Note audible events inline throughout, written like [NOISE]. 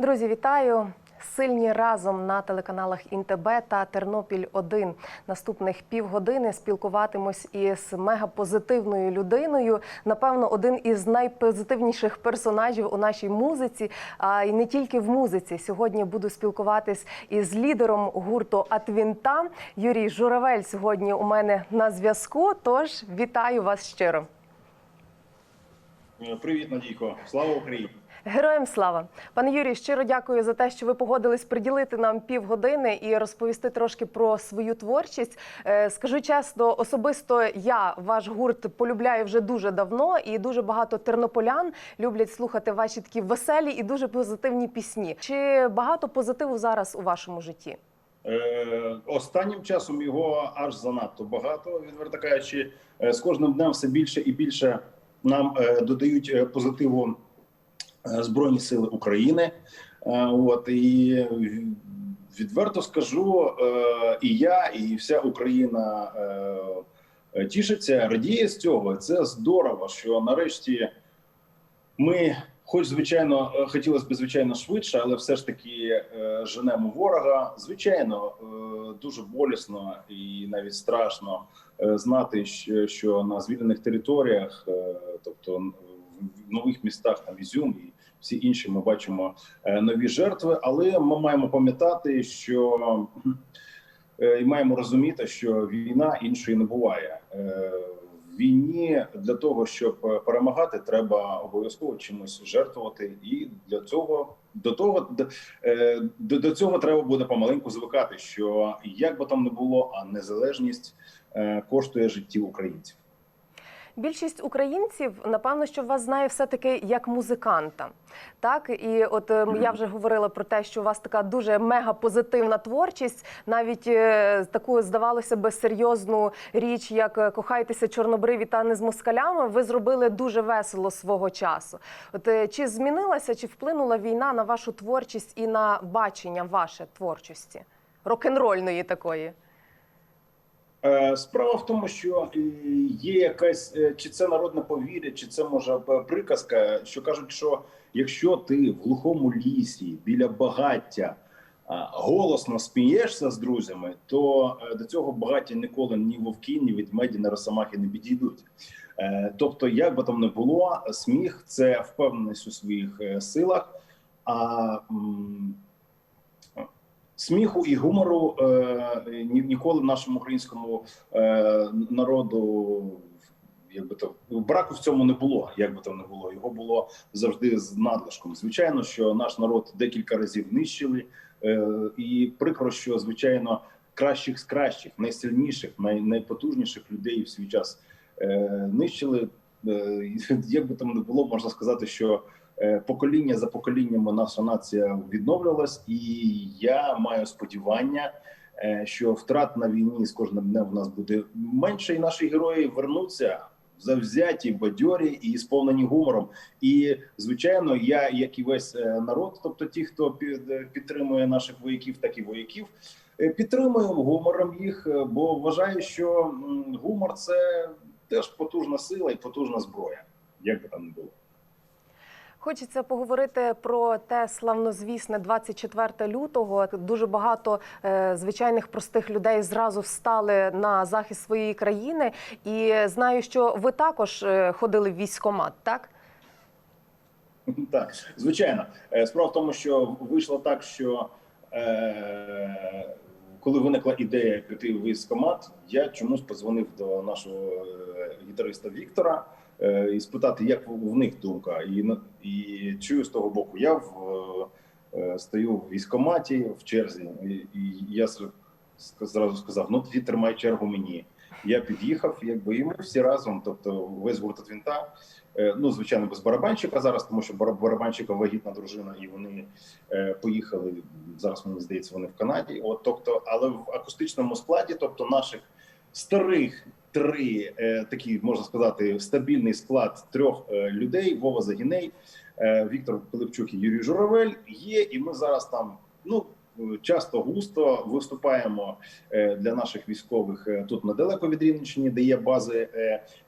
Друзі, вітаю! Сильні разом на телеканалах Інтеб та Тернопіль 1 Наступних півгодини спілкуватимось із мегапозитивною людиною. Напевно, один із найпозитивніших персонажів у нашій музиці, а й не тільки в музиці. Сьогодні буду спілкуватись із лідером гурту Атвінта. Юрій Журавель сьогодні у мене на зв'язку. Тож вітаю вас щиро. Е, Привіт, Надійко. Слава Україні! Героям слава, пане Юрій, щиро дякую за те, що ви погодились приділити нам півгодини і розповісти трошки про свою творчість. Е, Скажу чесно, особисто я ваш гурт полюбляю вже дуже давно, і дуже багато тернополян люблять слухати ваші такі веселі і дуже позитивні пісні. Чи багато позитиву зараз у вашому житті? Е, останнім часом його аж занадто багато. Відверто кажучи, е, з кожним днем все більше і більше нам е, додають позитиву Збройні Сили України. Е, от і відверто скажу, е, і я, і вся Україна е, тішиться, радіє з цього. Це здорово, що нарешті ми. Хоч, звичайно, е, хотілося б звичайно швидше, але все ж таки е, женемо ворога. Звичайно, е, дуже болісно і навіть страшно е, знати, що, на звільнених територіях, е, тобто в нових містах, там Ізюм і всі інші, ми бачимо е, нові жертви. Але ми маємо пам'ятати, що е, і маємо розуміти, що війна іншої не буває. Е, війні для того, щоб перемагати, треба обов'язково чимось жертвувати, і для цього до того до, до, цього треба буде помаленьку звикати. Що як би там не було, а незалежність коштує життів українців. Більшість українців, напевно, що вас знає все-таки як музиканта. Так, і от е, я вже говорила про те, що у вас така дуже мега позитивна творчість, навіть е, таку здавалося би серйозну річ, як е, кохайтеся чорнобриві та не з москалями. Ви зробили дуже весело свого часу. От е, чи змінилася, чи вплинула війна на вашу творчість і на бачення ваше творчості рок-н-рольної такої? Е, Справа в тому, що е, є якась е, чи це народне повір'я, чи це може приказка, що кажуть, що якщо ти в глухому лісі біля багаття голосно смієшся з друзями, то до цього багаття ніколи ні вовки, ні ведмеді, ні росомахи не підійдуть. Тобто, як би там не було, сміх це впевненість у своїх силах. А сміху і гумору е, ні, ніколи нашому українському е, народу. Якби то браку в цьому не було, як би там не було. Його було завжди з надлишком. Звичайно, що наш народ декілька разів нищили, е, і прикро, що звичайно кращих з кращих, найсильніших, най, найпотужніших людей в свій час е, нищили. Е, як би там не було, можна сказати, що покоління за поколіннями наша нація відновлювалась, і я маю сподівання, е, що втрат на війні з кожним днем в нас буде менше, і наші герої вернуться завзяті, бадьорі і сповнені гумором. І звичайно, я, як і весь е, народ, тобто ті, хто під- підтримує наших вояків, так і вояків. е, Підтримуємо гумором їх, е, бо вважаю, що гумор це теж потужна сила і потужна зброя, як би там не було. Хочеться поговорити про те славнозвісне 24 лютого. Дуже багато е, звичайних простих людей зразу встали на захист своєї країни. І знаю, що ви також е, ходили в військкомат, так? [LAUGHS] Так, звичайно. Е, Справа в тому, що вийшло так, що е, коли виникла ідея піти в військкомат, я чомусь позвонив до нашого гітариста Віктора і спитати, як в них думка. І, і чую з того боку, я в, е, стою в військкоматі в черзі, і, я зразу сказав: ну тоді тримай чергу мені. Я під'їхав, якби і ми всі разом, тобто весь гурт Твінта. Е, Ну, звичайно, без барабанщика зараз, тому що барабанщика вагітна дружина, і вони е, поїхали зараз. Мені здається, вони в Канаді. От тобто, але в акустичному складі, тобто наших старих три е, такі можна сказати, стабільний склад трьох е, людей: Вова Загіней, е, Віктор Пилипчук і Юрій Журавель є. І ми зараз там ну часто густо виступаємо для наших військових тут недалеко від Рівненщини, де є бази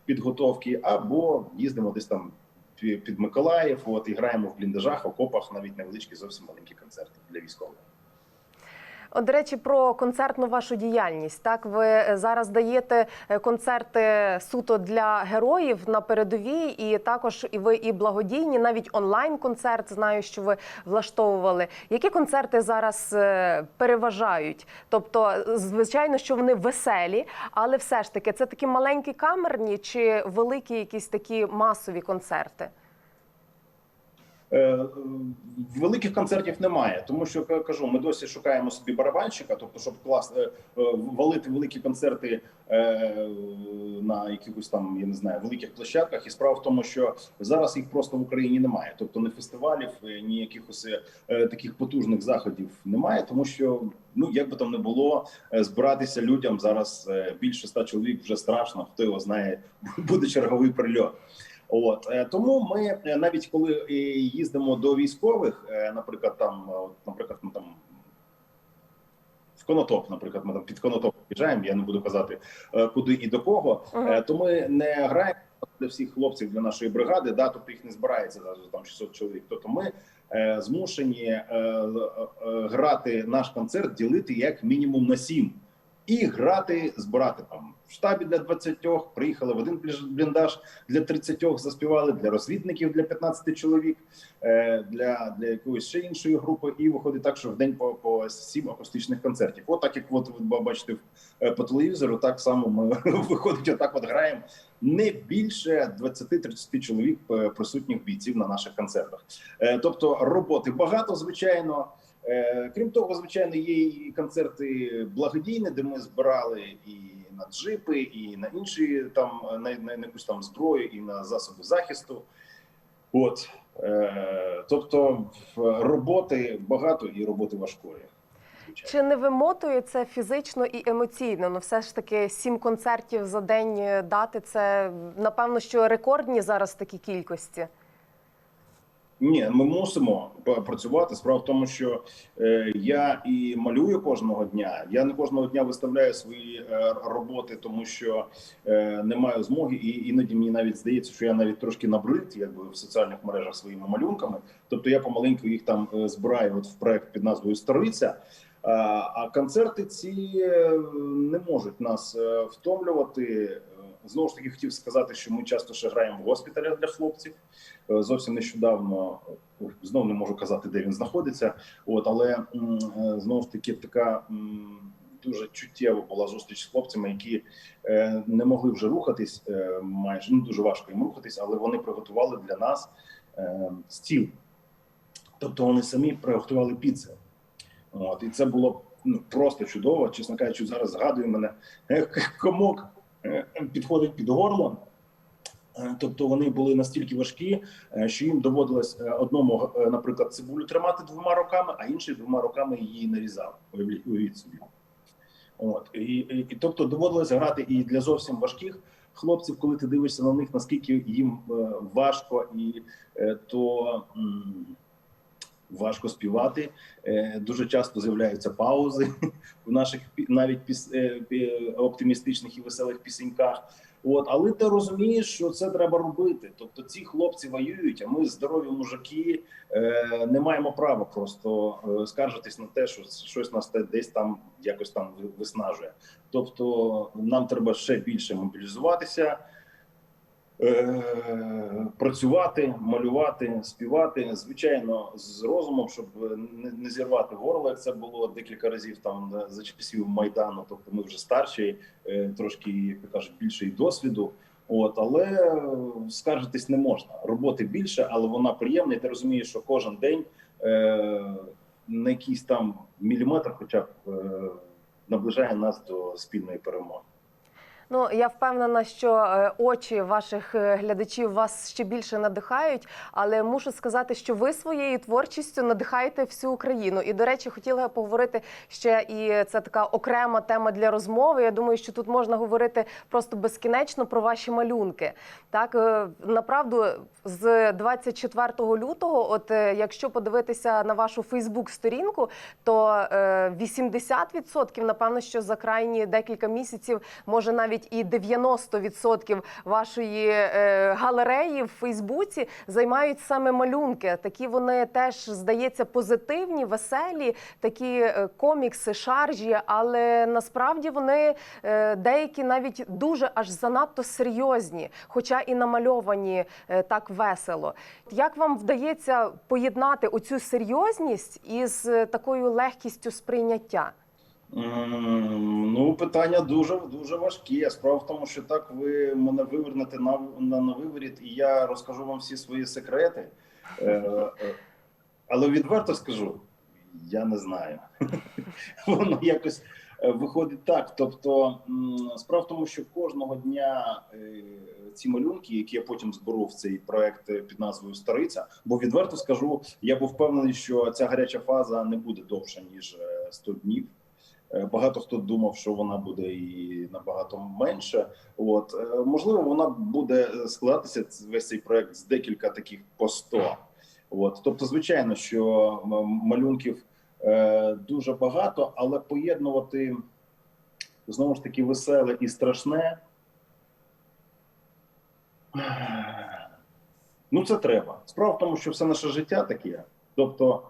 підготовки, або їздимо десь там під Миколаїв. От і граємо в бліндажах, окопах, навіть невеличкі, зовсім маленькі концерти для військових. До речі, про концертну вашу діяльність. Так, ви е, зараз даєте е, концерти суто для героїв на передовій, і також і ви і благодійні, навіть онлайн-концерт знаю, що ви влаштовували. Які концерти зараз е, переважають? Тобто, звичайно, що вони веселі, але все ж таки це такі маленькі камерні чи великі якісь такі масові концерти? Е, Великих концертів немає, тому що кажу, ми досі шукаємо собі барабанщика, тобто, щоб клас е, е, валити великі концерти на якихось там, я не знаю, великих площадках. І справа в тому, що зараз їх просто в Україні немає. Тобто ні фестивалів, ні якихось таких потужних заходів немає, тому що ну як би там не було, збиратися людям зараз більше ста чоловік вже страшно. Хто його знає, [LAUGHS] буде черговий прильот. От е, тому ми е, навіть коли е, їздимо до військових, наприклад, там, наприклад, ми там в Конотоп, наприклад, ми там під Конотоп приїжджаємо, я не буду казати куди і до кого, е, то ми не граємо для всіх хлопців для нашої бригади, да, тобто їх не збирається зараз там 600 чоловік. Тобто ми е, змушені е, е, е, грати наш концерт, ділити як мінімум на сім. І грати, збирати там в штабі для 20, приїхали в один бліндаж для 30, заспівали для розвідників для 15 чоловік, е, для, для якоїсь ще іншої групи. І виходить так, що в день по, по 7 акустичних концертів. От так як от ви бачите е, по телевізору, так само ми [LAUGHS] виходить, отак от граємо. Не більше 20-30 чоловік е, присутніх бійців на наших концертах. Тобто роботи багато, звичайно. Е, Крім того, звичайно, є і концерти благодійні, де ми збирали і на джипи, і на інші там на, на, якусь там зброю, і на засоби захисту. От е, тобто роботи багато і роботи важкої. Чи не вимотує це фізично і емоційно? Ну, все ж таки, сім концертів за день е, дати це напевно, що рекордні зараз такі кількості. Ні, ми мусимо працювати. Справа в тому, що е, я і малюю кожного дня. Я не кожного дня виставляю свої е, роботи, тому що е, не маю змоги, і іноді мені навіть здається, що я навіть трошки набрид, якби в соціальних мережах своїми малюнками. Тобто я помаленьку їх там е, збираю от в проект під назвою Стариця. А, концерти ці е, не можуть нас е, втомлювати. Знову ж таки, хотів сказати, що ми часто ще граємо в госпіталях для хлопців. Е, Зовсім нещодавно ой, знов не можу казати, де він знаходиться. От але е, знову ж таки така дуже чуттєва була зустріч з хлопцями, які е, не могли вже рухатись. Майже ну дуже важко їм рухатись, але вони приготували для нас стіл. Тобто вони самі приготували піци. От і це було ну, просто чудово. Чесно кажучи, зараз згадую мене комок підходить під горло. Е, Тобто вони були настільки важкі, е, що їм доводилось е, одному, е, наприклад, цибулю тримати двома руками, а інший двома руками її нарізав. Уявіть собі. От і, і, і тобто доводилось грати і для зовсім важких хлопців, коли ти дивишся на них, наскільки їм е, важко, і е, то важко співати. Е, Дуже часто з'являються паузи [LAUGHS] в наших навіть піс, е, оптимістичних і веселих пісеньках. От, але ти розумієш, що це треба робити. Тобто ці хлопці воюють, а ми здорові мужики е, не маємо права просто е, скаржитись на те, що щось нас десь там якось там виснажує. Тобто нам треба ще більше мобілізуватися. Е, працювати, малювати, співати, звичайно, з розумом, щоб не, зірвати горло, як це було декілька разів там е, за часів майдану. Тобто, ми вже старші, е, трошки як кажуть, більше і досвіду. От, але скаржитись не можна. Роботи більше, але вона приємна. І ти розумієш, що кожен день е, на якийсь там міліметр, хоча б е, наближає нас до спільної перемоги. Ну я впевнена, що е, очі ваших е, глядачів вас ще більше надихають, але мушу сказати, що ви своєю творчістю надихаєте всю Україну. І до речі, хотіла поговорити ще і це така окрема тема для розмови. Я думаю, що тут можна говорити просто безкінечно про ваші малюнки. Так е, направду з 24 лютого, от е, якщо подивитися на вашу Фейсбук-сторінку, то е, 80% напевно, що за крайні декілька місяців, може навіть навіть і 90% вашої е, галереї в Фейсбуці займають саме малюнки. Такі вони теж здається позитивні, веселі, такі е, комікси, шаржі, але насправді вони е, деякі навіть дуже аж занадто серйозні, хоча і намальовані так весело. Як вам вдається поєднати оцю серйозність із такою легкістю сприйняття? Ну, питання дуже дуже важкі. Справа в тому, що так ви мене вивернете на, на, на виворіт, і я розкажу вам всі свої секрети. Е, е, але відверто скажу, я не знаю. [LAUGHS] Воно якось е, виходить так. Тобто, справа в тому, що кожного дня е, ці малюнки, які я потім зберу в цей проект під назвою Стариця, бо відверто скажу, я був впевнений, що ця гаряча фаза не буде довша ніж е, 100 днів. Е, Багато хто думав, що вона буде і набагато менше. От е, можливо, вона буде складатися весь цей проект з декілька таких по 100. От, тобто, звичайно, що малюнків е, дуже багато, але поєднувати знову ж таки веселе і страшне. Ну, це треба. Справа в тому, що все наше життя таке. Тобто,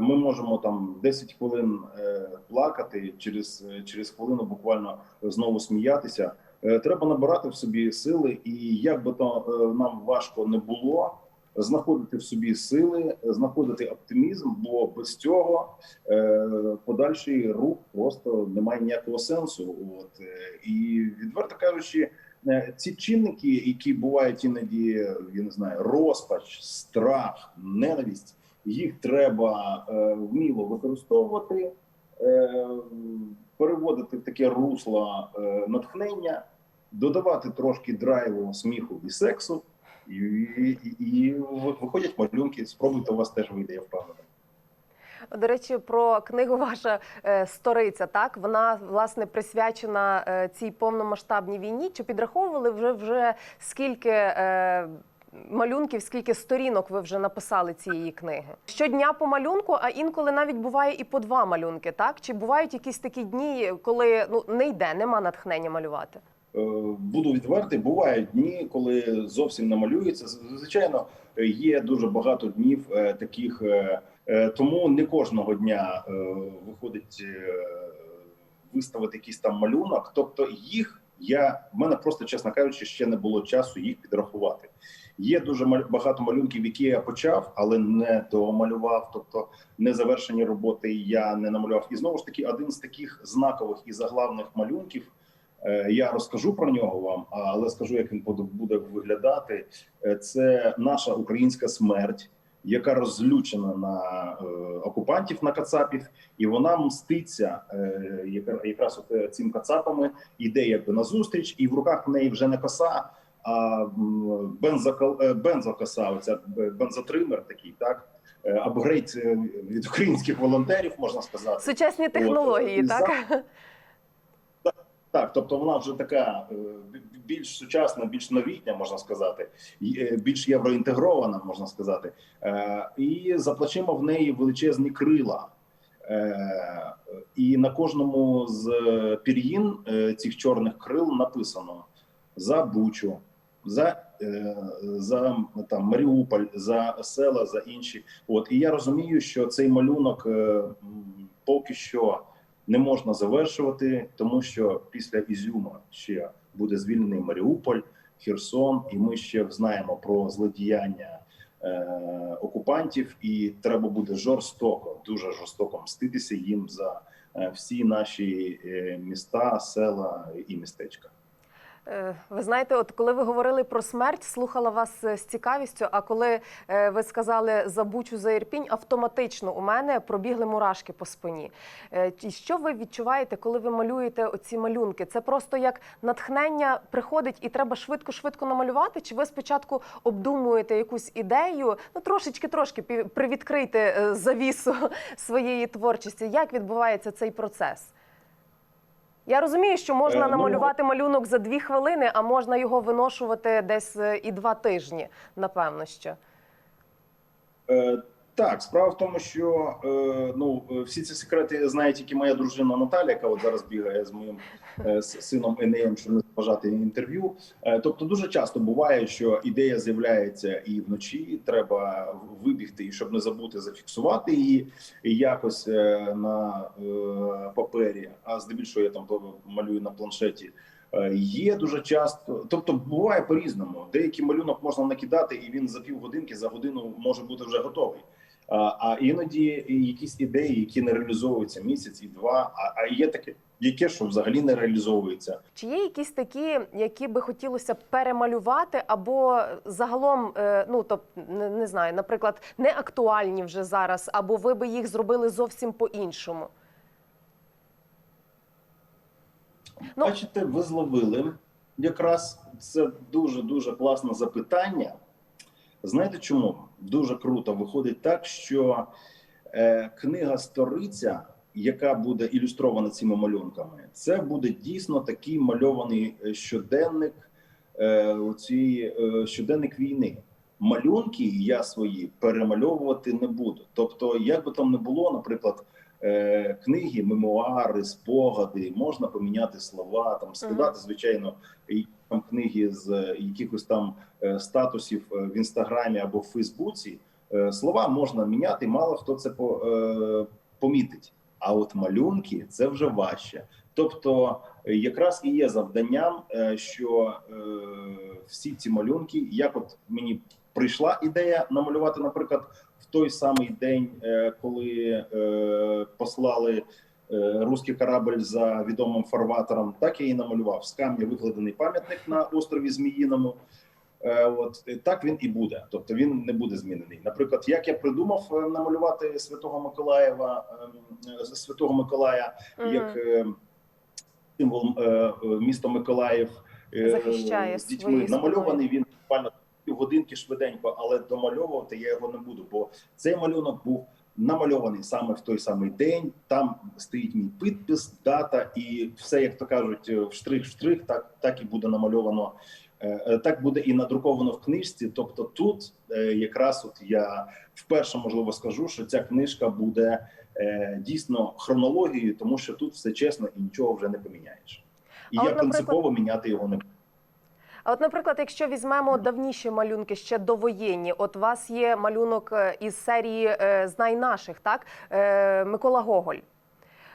ми можемо там 10 хвилин е, плакати, через, е, через хвилину буквально знову сміятися. Е, Треба набирати в собі сили, і як би то е, нам важко не було, знаходити в собі сили, знаходити оптимізм, бо без цього е, подальший рух просто не має ніякого сенсу. От е, і відверто кажучи, е, ці чинники, які бувають іноді, я не знаю, розпач, страх, ненависть, їх треба е, вміло використовувати, е, переводити в таке русло е, натхнення, додавати трошки драйву, сміху і сексу. І, і, і виходять малюнки. Спробуйте, у вас теж вийде, я впевнений. До речі, про книгу ваша сториця. Так вона власне присвячена цій повномасштабній війні. Чи підраховували вже вже скільки малюнків, скільки сторінок ви вже написали цієї книги? Щодня по малюнку, а інколи навіть буває і по два малюнки. Так чи бувають якісь такі дні, коли ну не йде, нема натхнення малювати? Е, Буду відвертий, бувають дні, коли зовсім не малюється. Звичайно, є дуже багато днів е, таких, е, тому не кожного дня виходить виставити якийсь там малюнок. Тобто їх я в мене просто, чесно кажучи, ще не було часу їх підрахувати. Є дуже багато малюнків, які я почав, але не домалював. Тобто незавершені роботи я не намалював. І знову ж таки, один з таких знакових і заглавних малюнків. Е, Я розкажу про нього вам, але скажу, як він буде- виглядати. Е, Це наша українська смерть, яка розлючена на е, окупантів на Кацапів, і вона мститься якраз от цим Кацапами, іде якби на зустріч, і в руках в неї вже не коса, а е, бензокоса, оця бензотример такий, так. Е, Апгрейд е, від українських волонтерів, можна сказати. Сучасні технології, і так Так, тобто вона вже така більш сучасна, більш новітня, можна сказати, більш євроінтегрована, можна сказати. І за плечима в неї величезні крила. І на кожному з пір'їн цих чорних крил написано за Бучу, за, е, за там Маріуполь, за села, за інші. От і я розумію, що цей малюнок е, поки що не можна завершувати, тому що після Ізюма ще буде звільнений Маріуполь, Херсон, і ми ще знаємо про злодіяння е, окупантів, і треба буде жорстоко, дуже жорстоко мститися їм за всі наші міста, села і містечка. Е, Ви знаєте, от коли ви говорили про смерть, слухала вас е, з цікавістю. А коли е, ви сказали за Бучу за Ірпінь, автоматично у мене пробігли мурашки по спині. І що ви відчуваєте, коли ви малюєте оці малюнки? Це просто як натхнення приходить і треба швидко-швидко намалювати? Чи ви спочатку обдумуєте якусь ідею? Ну трошечки трошки привідкрийте завісу [LAUGHS] своєї творчості. Як відбувається цей процес? Я розумію, що можна Е, ну, намалювати малюнок за дві хвилини, а можна його виношувати десь е, і два тижні, напевно що. Так, справа в тому, що е, ну е, всі ці секрети знає тільки моя дружина Наталя, яка от зараз бігає з моїм е, з сином Енеєм, щоб не бажати інтерв'ю. Е, тобто, дуже часто буває, що ідея з'являється і вночі треба вибігти, і щоб не забути зафіксувати її якось е, на е, папері. А здебільшого я там малюю на планшеті. Е, Є дуже часто, тобто буває по-різному. Деякий малюнок можна накидати, і він за півгодинки, за годину може бути вже готовий. А, іноді якісь ідеї, які не реалізовуються місяць і два. А, а є таке, яке що взагалі не реалізовується. Чи є якісь такі, які би хотілося перемалювати, або загалом, е, ну тобто, не, не знаю, наприклад, не актуальні вже зараз, або ви би їх зробили зовсім по-іншому? Ну- Бачите, ви зловили якраз це дуже дуже класне запитання. Знаєте чому? Дуже круто виходить так, що е, книга Сториця, яка буде ілюстрована цими малюнками, це буде дійсно такий мальований е, щоденник е, у е, щоденник війни. Малюнки я свої перемальовувати не буду. Тобто, як би там не було, наприклад, е, книги, мемуари, спогади, можна поміняти слова, там скидати, звичайно, там книги з е, якихось там е, статусів е, в інстаграмі або в Фейсбуці. Слова можна міняти, мало хто це помітить. А от малюнки це вже важче. Тобто, якраз і є завданням, що всі ці малюнки, як от мені прийшла ідея намалювати, наприклад, в той самий день, коли послали е, руський корабль за відомим фарватером, так я і намалював з камня викладений пам'ятник на острові Зміїному. Е, От так він і буде, тобто він не буде змінений. Наприклад, як я придумав е, намалювати Святого Миколаєва, ем, Святого Миколая Мгм. як символ міста Миколаїв Захищає з дітьми. Намальований він буквально півгодинки швиденько, але домальовувати я його не буду, бо цей малюнок був намальований саме в той самий день. Там стоїть мій підпис, дата і все, як то кажуть, в штрих в штрих, так, так і буде намальовано. Е, е, Так буде і надруковано в книжці. Тобто, тут е, якраз от я вперше можливо скажу, що ця книжка буде дійсно хронологією, тому що тут все чесно і нічого вже не поміняєш. І А я от, наприклад- принципово міняти його не буду. А от, наприклад, якщо візьмемо давніші малюнки, ще довоєнні, от у вас є малюнок е, із серії е, Знай наших, так Е, Микола Гоголь.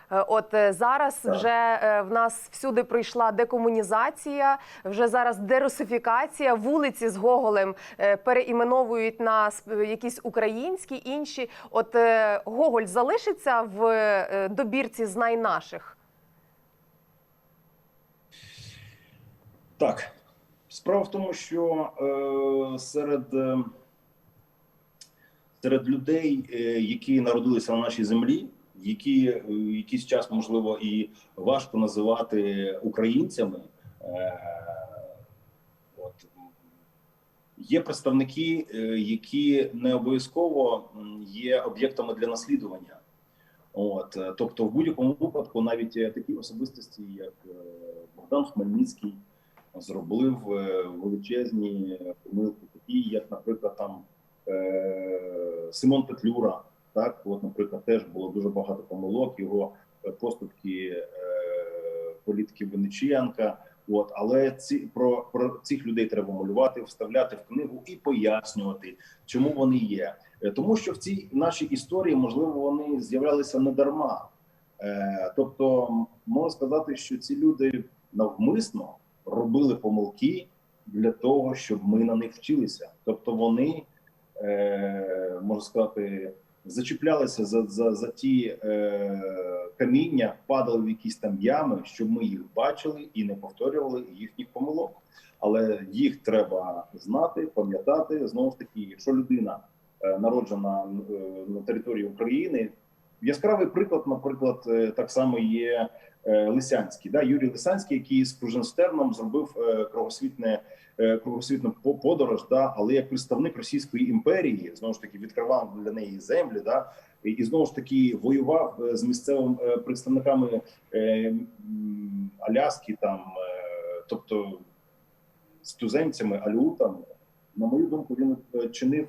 От зараз Так. вже в нас всюди пройшла декомунізація, вже зараз дерусифікація. Вулиці з Гоголем переіменовують на якісь українські інші. От Гоголь залишиться в добірці Знай наших. Так, справа в тому, що е, серед, е, серед людей, е, які народилися на нашій землі, які е, якийсь час, можливо, і важко називати українцями, е, от, є представники, які не обов'язково є об'єктами для наслідування. От, тобто, в будь-якому випадку, навіть такі особистості, як Богдан Хмельницький, зробив е, величезні помилки, такі, як, наприклад, там е, Симон Петлюра. Так, от, наприклад, теж було дуже багато помилок, його поступки е, політики Венечіянка. От, але ці про, про цих людей треба малювати, вставляти в книгу і пояснювати, чому вони є. Тому що в цій нашій історії, можливо, вони з'являлися не дарма. Тобто, можна сказати, що ці люди навмисно робили помилки для того, щоб ми на них вчилися. Тобто вони, е, можна сказати, зачіплялися за, за, за ті е, каміння, падали в якісь там ями, щоб ми їх бачили і не повторювали їхніх помилок. Але їх треба знати, пам'ятати. Знову ж таки, якщо людина е, народжена е, на території України, яскравий приклад, наприклад, е, так само є Лисянський, да, Юрій Лисянський, який з Круженстерном зробив е, кругосвітне е, кругосвітну по- подорож, да, але як представник Російської імперії, знову ж таки відкривав для неї землі, да, і, знову ж таки воював е, з місцевими е, представниками е, Аляски, там, е, тобто з туземцями, алютами. На мою думку, він е, чинив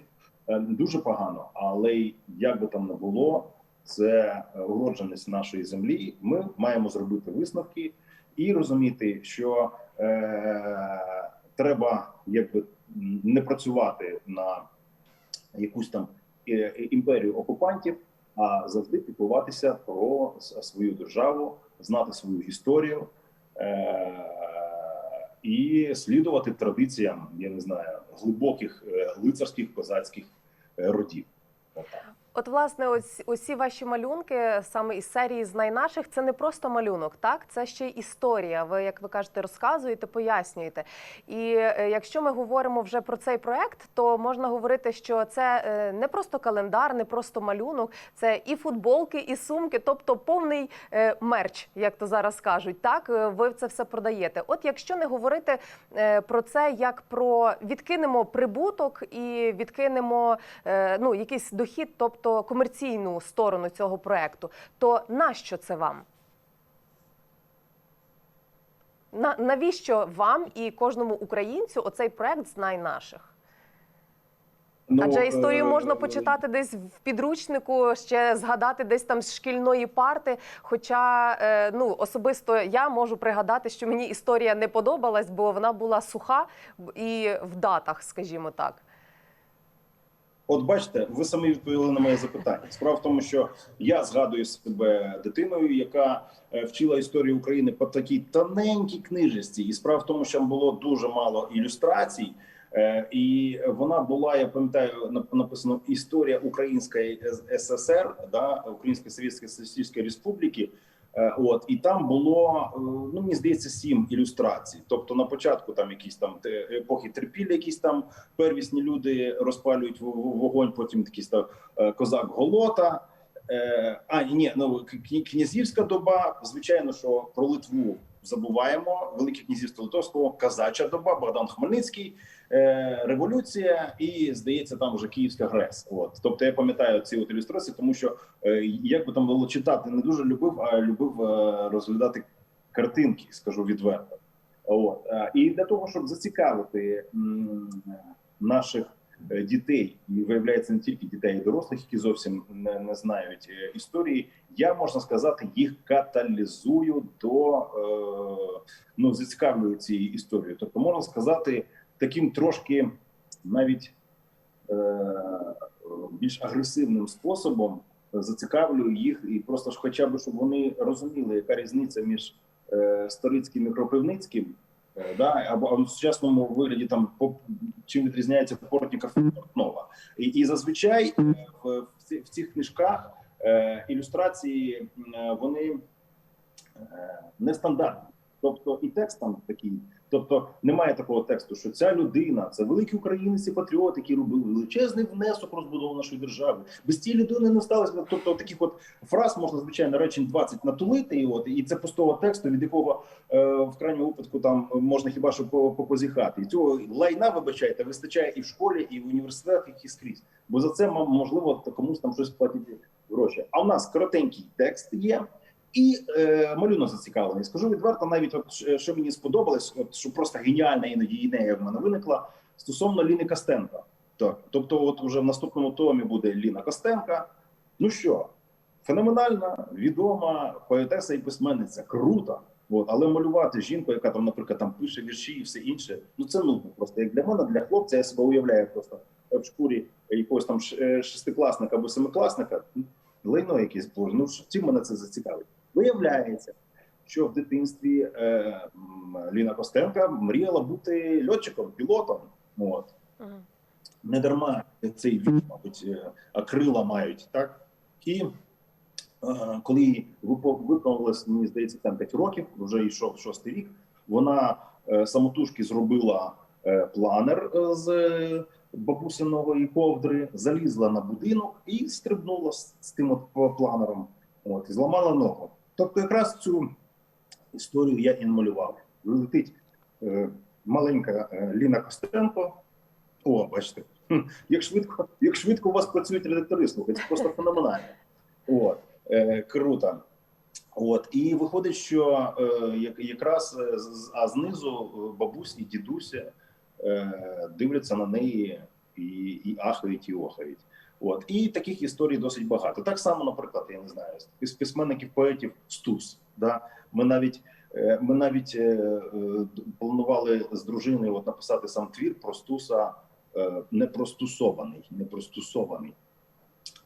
е, дуже погано. Але як би там не було, це уродженість нашої землі. Ми маємо зробити висновки і розуміти, що е, треба якби не працювати на якусь там е, імперію окупантів, а завжди піклуватися про свою державу, знати свою історію е, і слідувати традиціям, я не знаю, глибоких е, лицарських козацьких е, родів. От, власне, ось усі ваші малюнки, саме із серії Знай наших, це не просто малюнок, так це ще й історія. Ви, як ви кажете, розказуєте, пояснюєте. І е, якщо ми говоримо вже про цей проект, то можна говорити, що це е, не просто календар, не просто малюнок, це і футболки, і сумки, тобто повний е, мерч, як то зараз кажуть. Так, ви це все продаєте. От якщо не говорити про це як про відкинемо прибуток і відкинемо ну, якийсь дохід, тобто комерційну сторону цього проекту, то нащо це вам? На, навіщо вам і кожному українцю оцей проект знай наших? Ну, Адже історію е, можна почитати десь в підручнику, ще згадати десь там з шкільної парти. Хоча е, ну особисто я можу пригадати, що мені історія не подобалась, бо вона була суха і в датах, скажімо так. От бачите, ви самі відповіли на моє запитання. Справа в тому, що я згадую себе дитиною, яка е, вчила історію України по такій тоненькій книжечці. І справа в тому, що там було дуже мало ілюстрацій. Е, І вона була, я пам'ятаю, нап- написано Історія Української ССР, да, Української Совєтської Соціалістичної Республіки. Е, От і там було е, ну мені здається сім ілюстрацій. Тобто на початку там якісь там епохи терпілля, якісь там первісні люди розпалюють вогонь, потім якийсь там е, козак Голота. А ні, ну князівська доба. Звичайно, що про Литву забуваємо. Велике князівство Литовського, казача доба, Богдан Хмельницький, е, революція, і здається, там вже Київська ГРЕС. От тобто я пам'ятаю ці от ілюстрації, тому що е, як би там було читати, не дуже любив, а любив е, розглядати картинки, скажу відверто. От і для того, щоб зацікавити наших дітей, і виявляється не тільки дітей, й дорослих, які зовсім не, не знають історії, я можна сказати, їх каталізую до е, ну зацікавлюю цією історією. Тобто, можна сказати, таким трошки навіть е, більш агресивним способом зацікавлюю їх, і просто ж, хоча б щоб вони розуміли, яка різниця між е, Сторицьким і Кропивницьким, е, да, або, в сучасному вигляді там по чим відрізняється Портніков і Портнова. І, і зазвичай е, в, в цих книжках е, ілюстрації е, вони е, нестандартні. Тобто і текст там такий. Тобто немає такого тексту, що ця людина це великий українець і патріот, який робив величезний внесок розбудову нашої держави. Без цієї людини не сталося. Тобто таких от фраз можна звичайно речень 20 натулити, і от і це пустого тексту, від якого е, в крайньому випадку там можна хіба що попозіхати. І цього лайна, вибачайте, вистачає і в школі, і в університетах, і скрізь. Бо за це можливо комусь там щось платити гроші. А у нас коротенький текст є. І е, малюнок зацікавлений. Скажу відверто, навіть от що- мені сподобалось, от що просто геніальна іноді ідея в мене виникла стосовно Ліни Костенка. Так, тобто, от уже в наступному томі буде Ліна Костенка. Ну що, феноменальна, відома поетеса і письменниця, круто. От, але малювати жінку, яка там, наприклад, там пише вірші і все інше, ну це нудно. Просто як для мене, для хлопця, я себе уявляю просто в шкурі якогось там е, шестикласника або семикласника. Лайно якесь боже. Ну чим мене це зацікавить? Виявляється, що в дитинстві е, Ліна Костенка мріяла бути льотчиком, пілотом. От Мгм. не дарма цей вік, мабуть, е, крила мають, так? І е, коли виповнилось, мені здається, там 5 років, вже йшов шостий рік, вона е, самотужки зробила е, планер е, з е, бабусинової ковдри, залізла на будинок і стрибнула з, з тим от планером, от, і зламала ногу. Тобто, якраз цю історію я і намалював. Летить е, маленька е, Ліна Костенко. О, бачите, як швидко, як швидко у вас працюють редактори, слухайте, це просто феноменально. От, е, круто. От, і виходить, що е, якраз е, а знизу е, бабусь і дідуся е, дивляться на неї і, і ахають, і охають. От і таких історій досить багато. Так само, наприклад, я не знаю, з письменників, поетів Стус. Да? Ми навіть е, ми навіть е, е, планували з дружиною от написати сам твір про Стуса непростусований, непростусований.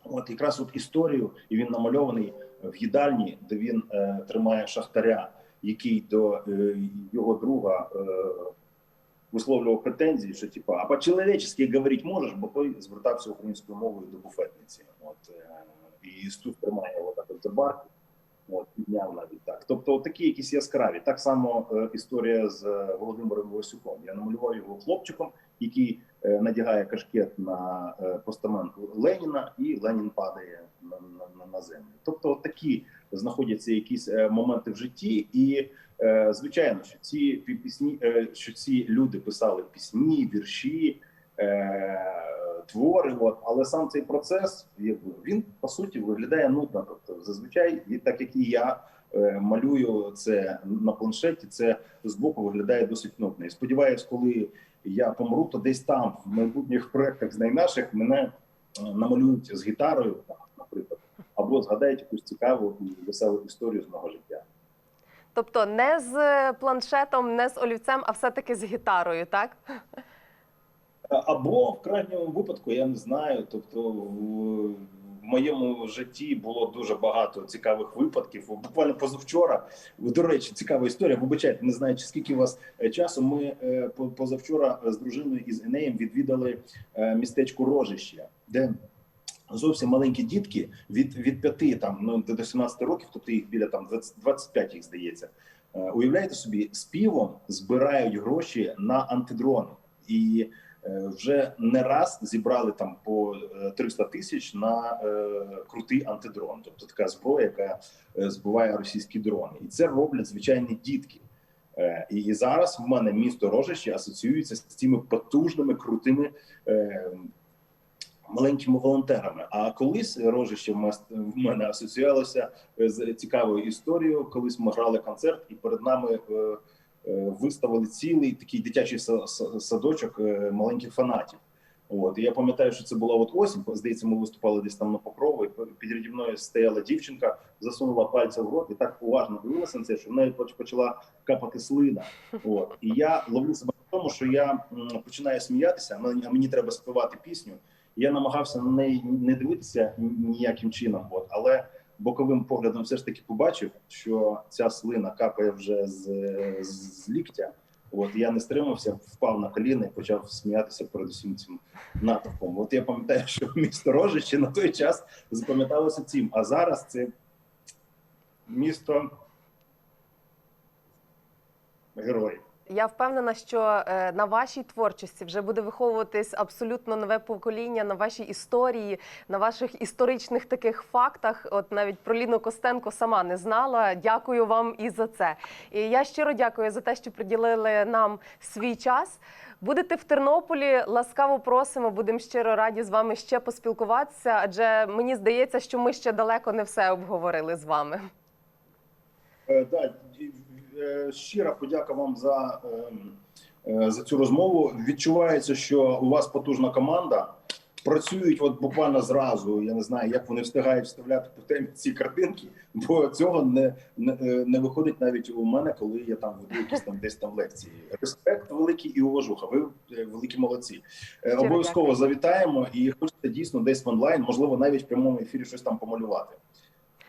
От якраз от історію, і він намальований в їдальні, де він е, тримає шахтаря, який до е, його друга висловлював претензії, що типу, а по-чоловічески говорити можеш, бо той звертався українською мовою до буфетниці. От е, і Стус тримає його так барки. От, підняв навіть так. Тобто, такі якісь яскраві. Так само е, історія з е, Володимиром Васюком. Я намалював його хлопчиком, який надягає кашкет на постамент Леніна, і Ленін падає на, на, на землю. Тобто, от такі знаходяться якісь е, моменти в житті, і е, звичайно, що ці пісні, е, що ці люди писали пісні, вірші. Твори, от але сам цей процес, він по суті виглядає нудно. Тобто, зазвичай, і так як і я малюю це на планшеті, це збоку виглядає досить нудно. І сподіваюсь, коли я помру, то десь там в майбутніх проектах з найнаших мене намалюють з гітарою, наприклад, або згадають якусь цікаву і веселу історію з мого життя. Тобто не з планшетом, не з олівцем, а все-таки з гітарою, так? Або в крайньому випадку я не знаю. Тобто в моєму житті було дуже багато цікавих випадків. Буквально позавчора, до речі, цікава історія. Вибачайте, не знаю, чи скільки у вас е, часу. Ми е, позавчора з дружиною і з Енеєм відвідали е, містечко Рожище, де зовсім маленькі дітки від, від 5 там ну до 17 років, тобто їх біля там 20, 25 їх здається. Е, Уявляєте собі, співом збирають гроші на антидрони і е, вже не раз зібрали там по е, 300 тисяч на е, крутий антидрон, тобто така зброя, яка е, збиває російські дрони, і це роблять звичайні дітки. Е, І зараз в мене місто Рожище асоціюється з цими потужними крутими е, маленькими волонтерами. А колись Рожище в мене асоціювалося з цікавою історією. Колись ми грали концерт, і перед нами е, е, виставили цілий такий дитячий са- са- садочок е, маленьких фанатів. От я пам'ятаю, що це була от осінь. Здається, ми виступали десь там на покрову. і Піді мною стояла дівчинка, засунула пальця в рот і так уважно дивилася на це, що в неї поч- почала капати слина. От і я ловив себе в тому, що я починаю сміятися, а мені треба співати пісню. Я намагався на неї не дивитися ніяким чином, от але боковим поглядом все ж таки побачив, що ця слина капає вже з, з, з ліктя. От я не стримався, впав на коліна і почав сміятися перед усім цим натовпом. От я пам'ятаю, що [LAUGHS] місто Рожище на той час запам'яталося цим. А зараз це місто героїв. Я впевнена, що е, на вашій творчості вже буде виховуватись абсолютно нове покоління на вашій історії, на ваших історичних таких фактах. От навіть про Ліну Костенко сама не знала. Дякую вам і за це. І я щиро дякую за те, що приділили нам свій час. Будете в Тернополі, ласкаво просимо. Будемо щиро раді з вами ще поспілкуватися. Адже мені здається, що ми ще далеко не все обговорили з вами. І, е, щира подяка вам за, ем, е, за цю розмову. Відчувається, що у вас потужна команда. Працюють от буквально зразу. Я не знаю, як вони встигають вставляти по темі ці картинки, бо цього не, не, е, не виходить навіть у мене, коли я там веду якісь там десь там лекції. Респект великий і уважуха. Ви е, великі молодці. Е, Обов'язково завітаємо і хочете дійсно десь в онлайн, можливо, навіть в прямому ефірі щось там помалювати.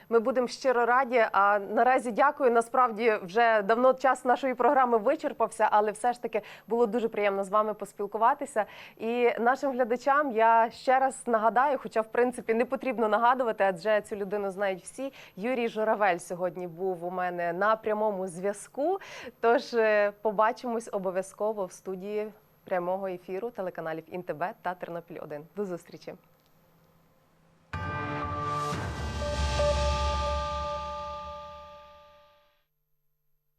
Ми будемо щиро раді. А наразі дякую. Насправді вже давно час нашої програми вичерпався, але все ж таки було дуже приємно з вами поспілкуватися. І нашим глядачам я ще раз нагадаю, хоча в принципі не потрібно нагадувати, адже цю людину знають всі. Юрій Журавель сьогодні був у мене на прямому зв'язку. Тож е, побачимось обов'язково в студії прямого ефіру телеканалів Інтебе та Тернопіль 1 До зустрічі.